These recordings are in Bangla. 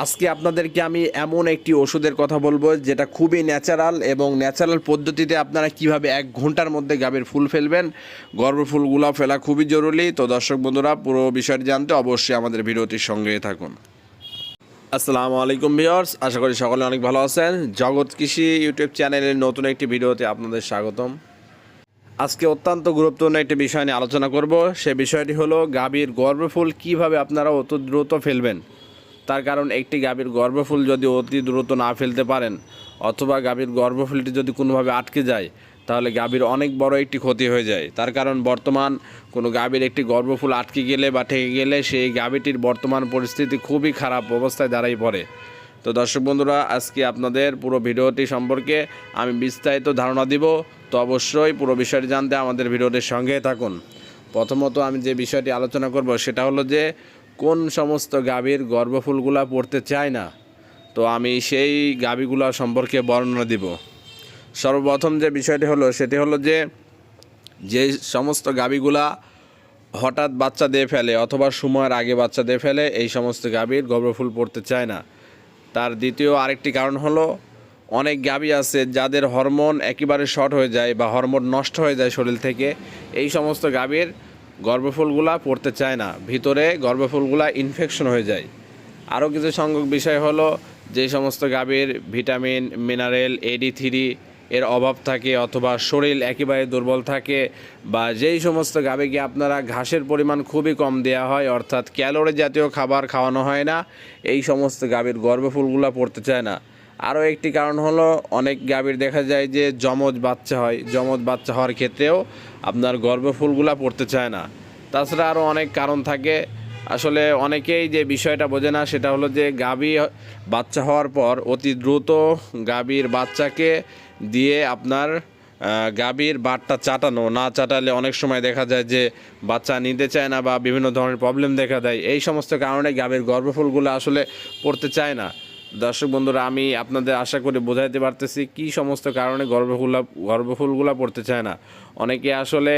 আজকে আপনাদেরকে আমি এমন একটি ওষুধের কথা বলব যেটা খুবই ন্যাচারাল এবং ন্যাচারাল পদ্ধতিতে আপনারা কীভাবে এক ঘণ্টার মধ্যে গাভীর ফুল ফেলবেন। গর্ভফুলগুলো ফেলা খুবই জরুরি। তো দর্শক বন্ধুরা, পুরো বিষয়টি জানতে অবশ্যই আমাদের ভিডিওটির সঙ্গে থাকুন। আসসালামু আলাইকুম ভিউয়ার্স, আশা করি সকলে অনেক ভালো আছেন। জগৎ কৃষি ইউটিউব চ্যানেলের নতুন একটি ভিডিওতে আপনাদের স্বাগতম। আজকে অত্যন্ত গুরুত্বপূর্ণ একটি বিষয় নিয়ে আলোচনা করব। সে বিষয়টি হলো গাভীর গর্ভফুল কীভাবে আপনারা অত দ্রুত ফেলবেন। তার কারণ একটি গাভীর গর্ভফুল যদি অতি দ্রুত না ফেলতে পারেন, অথবা গাভীর গর্ভফুলটি যদি কোনোভাবে আটকে যায়, তাহলে গাভীর অনেক বড় একটি ক্ষতি হয়ে যায়। তার কারণ বর্তমান কোনো গাভীর একটি গর্ভফুল আটকে গেলে বা ঠেকে গেলে সেই গাভীটির বর্তমান পরিস্থিতি খুবই খারাপ অবস্থায় দাঁড়াই পড়ে। তো দর্শক বন্ধুরা, আজকে আপনাদের পুরো ভিডিওটি সম্পর্কে আমি বিস্তারিত ধারণা দিব। তো অবশ্যই পুরো বিষয়টি জানতে আমাদের ভিডিওটির সঙ্গে থাকুন। প্রথমত আমি যে বিষয়টি আলোচনা করব, সেটা হলো যে কোন সমস্ত গাভীর গর্ভফুলগুলা পড়তে চায় না, তো আমি সেই গাভীগুলা সম্পর্কে বর্ণনা দিব। সর্বপ্রথম যে বিষয়টি হলো, সেটি হলো যে যে সমস্ত গাভীগুলা হঠাৎ বাচ্চা দিয়ে ফেলে অথবা সময়ের আগে বাচ্চা দিয়ে ফেলে, এই সমস্ত গাভীর গর্ভফুল পড়তে চায় না। তার দ্বিতীয় আরেকটি কারণ হলো, অনেক গাভী আছে যাদের হরমোন একেবারে শর্ট হয়ে যায় বা হরমোন নষ্ট হয়ে যায় শরীর থেকে। এই সমস্ত গাভীর গর্ভফুলগুলা পড়তে চায় না। ভিতরে গর্ভফুলগুলা ইনফেকশন হয়ে যায়। আরও কিছু সংখ্যক বিষয় হলো যে সমস্ত গাভীর ভিটামিন মিনারেল এডি থ্রি এর অভাব থাকে অথবা শরীর একেবারে দুর্বল থাকে বা যেই সমস্ত গাভীকে আপনারা ঘাসের পরিমাণ খুবই কম দেওয়া হয়, অর্থাৎ ক্যালোরি জাতীয় খাবার খাওয়ানো হয় না, এই সমস্ত গাভীর গর্ভফুলগুলো পড়তে চায় না। আরও একটি কারণ হলো, অনেক গাভীর দেখা যায় যে যমজ বাচ্চা হয়। যমজ বাচ্চা হওয়ার ক্ষেত্রেও আপনার গর্ভফুলগুলো পড়তে চায় না। তাছাড়া আরও অনেক কারণ থাকে। আসলে অনেকেই যে বিষয়টা বোঝে না, সেটা হলো যে গাভী বাচ্চা হওয়ার পর অতি দ্রুত গাভীর বাচ্চাকে দিয়ে আপনার গাভীর বাটটা চাটানো, না চাটালে অনেক সময় দেখা যায় যে বাচ্চা নিতে চায় না বা বিভিন্ন ধরনের প্রবলেম দেখা দেয়। এই সমস্ত কারণে গাভীর গর্ভফুলগুলো আসলে পড়তে চায় না। দর্শক বন্ধুরা, আমি আপনাদের আশা করি বোঝাইতে পারতেছি কি সমস্ত কারণে গর্ভফুলা, গর্ভফুলগুলা পড়তে চায় না। অনেকে আসলে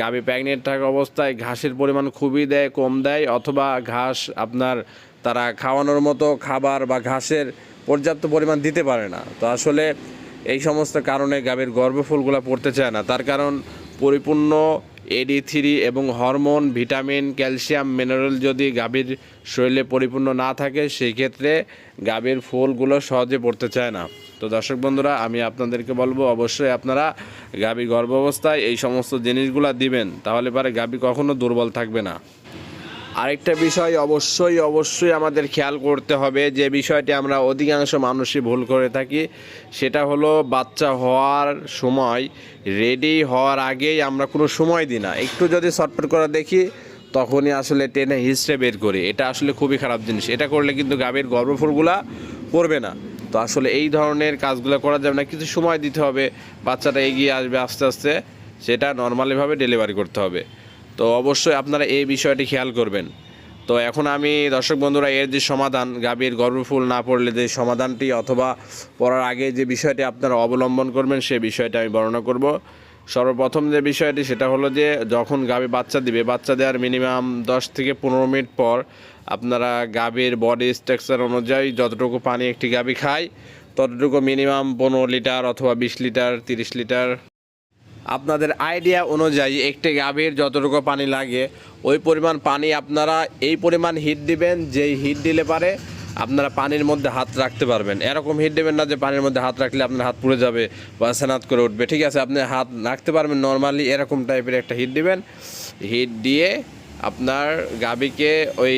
গাভী প্রেগনেন্ট থাকা অবস্থায় ঘাসের পরিমাণ খুবই দেয়, কম দেয়, অথবা ঘাস আপনার তারা খাওয়ানোর মতো খাবার বা ঘাসের পর্যাপ্ত পরিমাণ দিতে পারে না। তো আসলে এই সমস্ত কারণে গাভীর গর্ভফুলগুলা পড়তে চায় না। তার কারণ পরিপূর্ণ এডি থ্রি এবং হরমোন, ভিটামিন, ক্যালসিয়াম, মিনারেল যদি গাভীর শরীরে পরিপূর্ণ না থাকে, সেই ক্ষেত্রে গাভীর ফুলগুলো সহজে পড়তে চায় না। তো দর্শক বন্ধুরা, আমি আপনাদেরকে বলব, অবশ্যই আপনারা গাভী গর্ভাবস্থায় এই সমস্ত জিনিসগুলো দিবেন, তাহলে পরে গাভী কখনো দুর্বল থাকবে না। আরেকটা বিষয় অবশ্যই অবশ্যই আমাদের খেয়াল করতে হবে যে বিষয়টি আমরা অধিকাংশ মানুষই ভুল করে থাকি। সেটা হলো বাচ্চা হওয়ার সময় রেডি হওয়ার আগেই আমরা কোনো সময় দিই না। একটু যদি শর্টকাট করে দেখি, তখনই আসলে টেনে হিস্ট্রে বের করি। এটা আসলে খুবই খারাপ জিনিস। এটা করলে কিন্তু গাভীর গর্ভফুলগুলা পড়বে না। তো আসলে এই ধরনের কাজগুলো করা যাবে না। কিছু সময় দিতে হবে। বাচ্চাটা এগিয়ে আসবে আস্তে আস্তে। সেটা নর্মালিভাবে ডেলিভারি করতে হবে। তো অবশ্যই আপনারা এই বিষয়টি খেয়াল করবেন। তো এখন আমি, দর্শক বন্ধুরা, এর যে সমাধান, গাভীর গর্ভফুল না পড়লে যে সমাধানটি অথবা পড়ার আগে যে বিষয়টি আপনারা অবলম্বন করবেন, সে বিষয়টি আমি বর্ণনা করব। সর্বপ্রথম যে বিষয়টি, সেটা হলো যে যখন গাভী বাচ্চা দিবে, বাচ্চা দেওয়ার মিনিমাম দশ থেকে পনেরো মিনিট পর আপনারা গাভীর বডি স্ট্রাকচার অনুযায়ী যতটুকু পানি একটি গাভী খায়, ততটুকু মিনিমাম পনেরো লিটার অথবা বিশ লিটার, তিরিশ লিটার আপনাদের আইডিয়া অনুযায়ী একটি গাভীর যতটুকু পানি লাগে, ওই পরিমাণ পানি আপনারা এই পরিমাণ হিট দিবেন, যেই হিট দিলে পারে আপনারা পানির মধ্যে হাত রাখতে পারবেন। এরকম হিট দেবেন না যে পানির মধ্যে হাত রাখলে আপনার হাত পুড়ে যাবে বা সেনাত করে উঠবে। ঠিক আছে, আপনি হাত রাখতে পারবেন নর্মালি এরকম টাইপের একটা হিট দিবেন। হিট দিয়ে আপনার গাভীকে ওই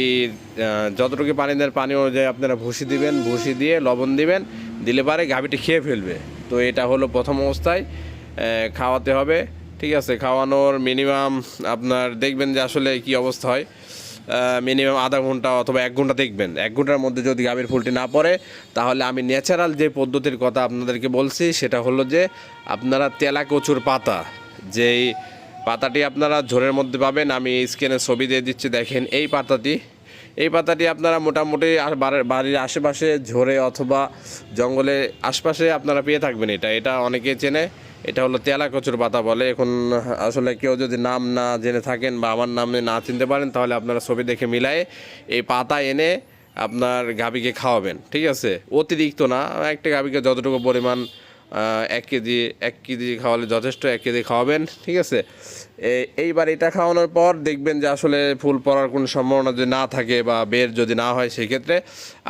যতটুকু পানি দেন, পানি অনুযায়ী আপনারা ভুসি দিবেন, ভুসি দিয়ে লবণ দিবেন, দিলে পারে গাভীটি খেয়ে ফেলবে। তো এটা হলো প্রথম অবস্থায়। খাওয়াতে হবে। ঠিক আছে, খাওয়ানোর মিনিমাম আপনার দেখবেন যে আসলে কি অবস্থা হয়। মিনিমাম আধা ঘণ্টা অথবা এক ঘণ্টা দেখবেন। এক ঘণ্টার মধ্যে যদি গাভীর ফুলটি না পড়ে, তাহলে আমি ন্যাচারাল যে পদ্ধতির কথা আপনাদেরকে বলছি, সেটা হলো যে আপনারা তেলা কচুর পাতা, যেই পাতাটি আপনারা ঝোরের মধ্যে পাবেন, আমি স্ক্রিনে ছবি দিয়ে দিচ্ছি, দেখেন এই পাতাটি। এই পাতাটি আপনারা মোটামুটি বাড়ির আশেপাশে ঝোরে অথবা জঙ্গলে আশপাশে আপনারা পেয়ে থাকবেন এটা। এটা অনেকে চেনে। এটা হলো তেলা কচুর পাতা বলে। এখন আসলে কেউ যদি নাম না জেনে থাকেন বা আমার নামে না চিনতে পারেন, তাহলে আপনারা ছবি দেখে মিলায়ে এই পাতা এনে আপনার গাভীকে খাওয়াবেন, ঠিক আছে? অতিরিক্ত না, একটা গাভীকে যতটুকু পরিমাণ এক কেজি এক কেজি খাওয়ালে যথেষ্ট, এক কেজি খাওয়াবেন, ঠিক আছে? এইবার এটা খাওয়ানোর পর দেখবেন যে আসলে ফুল পড়ার কোনো সম্ভাবনা যদি না থাকে বা বের যদি না হয়, সেক্ষেত্রে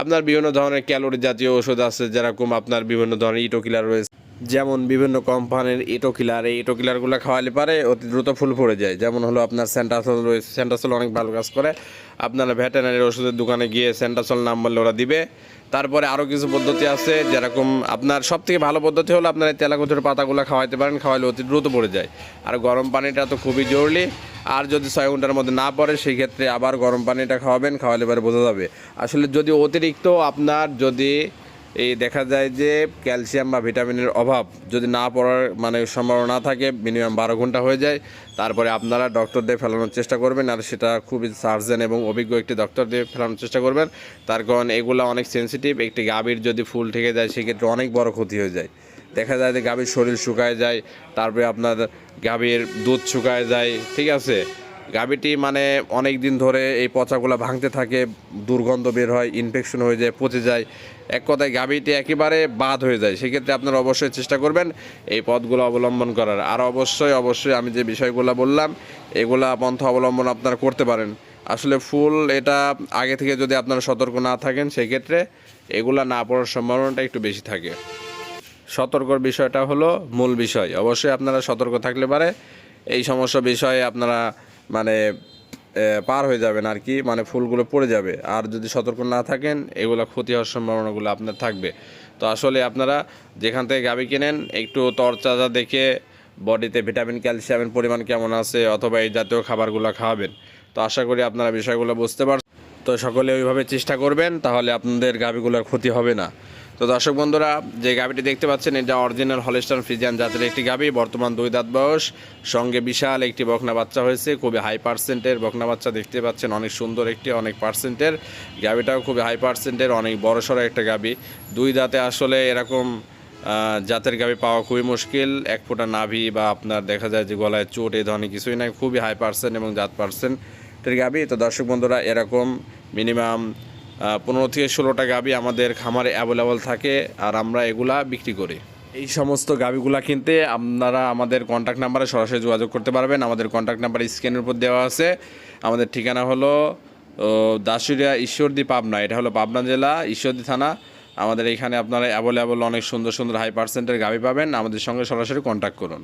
আপনার বিভিন্ন ধরনের ক্যালোরি জাতীয় ওষুধ আছে, যেরকম আপনার বিভিন্ন ধরনের ইটো কিলার রয়েছে। যেমন বিভিন্ন কোম্পানির ইটো কিলার এই ইটো কিলারগুলো খাওয়ালে পারে অতি দ্রুত ফুল পড়ে যায়। যেমন হলো আপনার সেন্টাসল রয়েছে সেন্টাসল অনেক ভালো কাজ করে। আপনারা ভেটেনারি ওষুধের দোকানে গিয়ে সেন্টাসল নাম বললে ওরা দিবে। তারপরে আরও কিছু পদ্ধতি আছে, যেরকম আপনার সব থেকে ভালো পদ্ধতি হলো আপনার এই তেলাকুচুর পাতাগুলো খাওয়াইতে পারেন, খাওয়াইলে অতি দ্রুত পড়ে যায়। আর গরম পানিটা তো খুবই জরুরি। আর যদি ছয় ঘণ্টার মধ্যে না পড়ে সেই ক্ষেত্রে আবার গরম পানিটা খাওয়াবেন, খাওয়ালে পরে বোঝা যাবে। আসলে যদি অতিরিক্ত আপনার যদি এই দেখা যায় যে ক্যালসিয়াম বা ভিটামিনের অভাব যদি না পড়ার মানে সম্ভাবনা থাকে, মিনিমাম বারো ঘণ্টা হয়ে যায়। তারপরে আপনারা ডক্টর দিয়ে ফেলানোর চেষ্টা করবেন, আর সেটা খুবই সার্জেন এবং অভিজ্ঞ একটি ডক্টর দিয়ে ফেলানোর চেষ্টা করবেন। তার কারণ এগুলো অনেক সেনসিটিভ একটি গাভীর যদি ফুল থেকে যায়, সেক্ষেত্রে অনেক বড় ক্ষতি হয়ে যায়। দেখা যায় যে গাভীর শরীর শুকায় যায়, তারপরে আপনার গাভীর দুধ শুকায় যায়, ঠিক আছে? গাভীটি মানে অনেক দিন ধরে এই পচাগুলো ভাঙতে থাকে, দুর্গন্ধ বের হয় ইনফেকশন হয়ে যায়, পচে যায়। এক কথায় গাভীটি একেবারে বাদ হয়ে যায়। সেক্ষেত্রে আপনারা অবশ্যই চেষ্টা করবেন এই পথগুলো অবলম্বন করার। আর অবশ্যই অবশ্যই আমি যে বিষয়গুলো বললাম, এগুলা পন্থা অবলম্বন আপনারা করতে পারেন। আসলে ফুল এটা আগে থেকে যদি আপনারা সতর্ক না থাকেন, সেক্ষেত্রে এগুলা না পড়ার সম্ভাবনাটা একটু বেশি থাকে। সতর্কর বিষয়টা হলো মূল বিষয়। অবশ্যই আপনারা সতর্ক থাকলে পারে। এই সমস্ত বিষয়ে আপনারা মানে পার হয়ে যাবেন আর কি মানে ফুলগুলো পড়ে যাবে। আর যদি সতর্ক না থাকেন, এগুলো ক্ষতি হওয়ার সম্ভাবনাগুলো আপনার থাকবে। তো আসলে আপনারা যেখান থেকে গাবি কেনেন, একটু তরচাজা দেখে বডিতে ভিটামিন, ক্যালসিয়ামের পরিমাণ কেমন আছে, অথবা এই জাতীয় খাবারগুলো খাওয়াবেন। তো আশা করি আপনারা বিষয়গুলো বুঝতে পারছেন তো সকলে ওইভাবে চেষ্টা করবেন, তাহলে আপনাদের গাভিগুলোর ক্ষতি হবে না। তো দর্শক বন্ধুরা, যে গাভিটি দেখতে পাচ্ছেন, এটা অরিজিনাল হলিস্টান ফ্রিজিয়ান জাতের একটি গাভি বর্তমান দুই দাঁত বয়স, সঙ্গে বিশাল একটি বকনা বাচ্চা হয়েছে, খুবই হাই পার্সেন্টের বকনা বাচ্চা দেখতে পাচ্ছেন, অনেক সুন্দর একটি, অনেক পার্সেন্টের গাভিটাও খুবই হাই পার্সেন্টের অনেক বড়সড় একটা গাভি দুই দাঁতে আসলে এরকম জাতের গাভি পাওয়া খুবই মুশকিল। এক ফোঁটা নাভি বা আপনার দেখা যায় যে গলায় চোট এই ধরনের কিছুই নাই, খুবই হাই পার্সেন্ট এবং জাত পার্সেন্টের গাভি তো দর্শক বন্ধুরা, এরকম মিনিমাম পনেরো থেকে ষোলোটা গাভি আমাদের খামারে অ্যাভেলেবল থাকে আর আমরা এগুলা বিক্রি করি। এই সমস্ত গাভিগুলা কিনতে আপনারা আমাদের কন্ট্যাক্ট নাম্বারে সরাসরি যোগাযোগ করতে পারবেন। আমাদের কন্ট্যাক্ট নাম্বার স্ক্রিনের উপর দেওয়া আছে। আমাদের ঠিকানা হলো দাসুরিয়া ঈশ্বরদী পাবনা। এটা হলো পাবনা জেলা, ঈশ্বরদী থানা। আমাদের এখানে আপনারা অ্যাভেলেবল অনেক সুন্দর সুন্দর হাই পার্সেন্টের গাভি পাবেন। আমাদের সঙ্গে সরাসরি কন্ট্যাক্ট করুন।